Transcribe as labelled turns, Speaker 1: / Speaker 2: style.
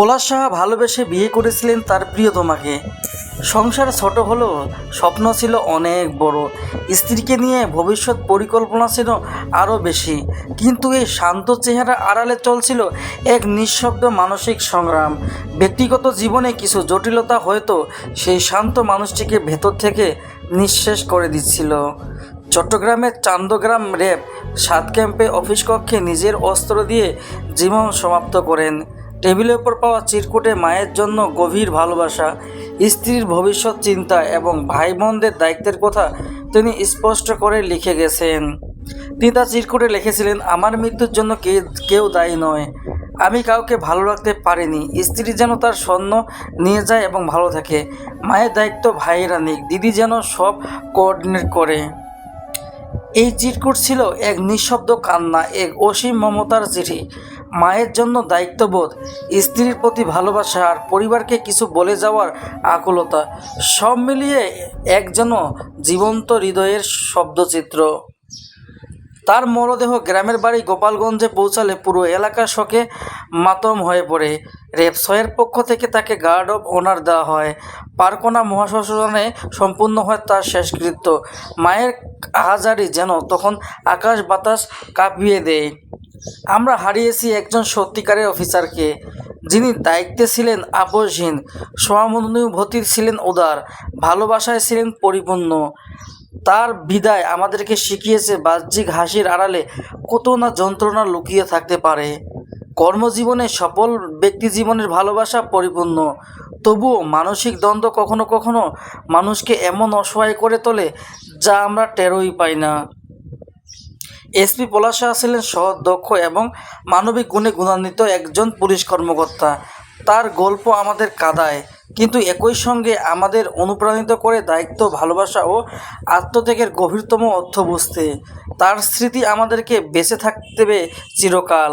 Speaker 1: পলাশ ভালোবেসে বিয়ে করেছিলেন তার প্রিয়তমাকে। সংসার ছোট হলেও স্বপ্ন ছিল অনেক বড়। স্ত্রীকে নিয়ে ভবিষ্যৎ পরিকল্পনা ছিল আরও বেশি। কিন্তু এই শান্ত চেহারা আড়ালে চলছিল এক নিঃশব্দ মানসিক সংগ্রাম। ব্যক্তিগত জীবনে কিছু জটিলতা হয়তো সেই শান্ত মানুষটিকে ভেতর থেকে নিঃশেষ করে দিচ্ছিল। চট্টগ্রামের চান্দগ্রাম র্যাব সাত ক্যাম্পে অফিস কক্ষে নিজের অস্ত্র দিয়ে জীবন সমাপ্ত করেন। টেবিলের উপর পাওয়া চিরকুটে মায়ের জন্য গভীর ভালোবাসা, স্ত্রীর ভবিষ্যৎ চিন্তা এবং ভাই বোনদের দায়িত্বের কথা তিনি স্পষ্ট করে লিখে গেছেন। তিনি তার চিরকুটে লিখেছিলেন, আমার মৃত্যুর জন্য কে, কেউ দায়ী নয়। আমি কাউকে ভালো রাখতে পারিনি। স্ত্রী যেন তার স্বর্ণ নিয়ে যায় এবং ভালো থাকে। মায়ের দায়িত্ব ভাইয়েরা নিক। দিদি যেন সব কোঅর্ডিনেট করে। এই চিরকুট ছিল এক নিঃশব্দ কান্না, এক অসীম মমতার চিঠি। মায়ের জন্য দায়িত্ববোধ, স্ত্রীর প্রতি ভালোবাসা আর পরিবারকে কিছু বলে যাওয়ার আকুলতা, সব মিলিয়ে এক যেন জীবন্ত হৃদয়ের শব্দচিত্র। তার মরদেহ গ্রামের বাড়ি গোপালগঞ্জে পৌঁছালে পুরো এলাকা শোকে মাতম হয়ে পড়ে। রেপসয়ের পক্ষ থেকে তাকে গার্ড অফ অনার দেওয়া হয়। পারকোনা মহাশ্মশানে সম্পূর্ণ হয় তার শেষকৃত্য। মায়ের আহাজারি যেন তখন আকাশ বাতাস কাঁপিয়ে দেয়। আমরা হারিয়েছি একজন সত্যিকারের অফিসারকে, যিনি দায়িত্বে ছিলেন আপোষহীন সহানুভূতির ছিলেন উদার, ভালোবাসায় ছিলেন পরিপূর্ণ। তার বিদায় আমাদেরকে শিখিয়েছে বাহ্যিক হাসির আড়ালে কত না যন্ত্রণা লুকিয়ে থাকতে পারে। কর্মজীবনে সফল ব্যক্তি জীবনের ভালোবাসা পরিপূর্ণ। তবুও মানসিক দ্বন্দ্ব কখনো কখনো মানুষকে এমন অসহায় করে তোলে যা আমরা টেরোই পাই না। এসপি পলাশ ছিলেন সৎ দক্ষ এবং মানবিক গুণে গুণান্বিত একজন পুলিশ কর্মকর্তা। তার গল্প আমাদের কাদায়। কিন্তু একই সঙ্গে আমাদের অনুপ্রাণিত করে দায়িত্ব, ভালোবাসা ও আত্মত্যাগের গভীরতম অর্থ বুঝতে। তার স্মৃতি আমাদেরকে বেঁচে থাকতে চিরকাল।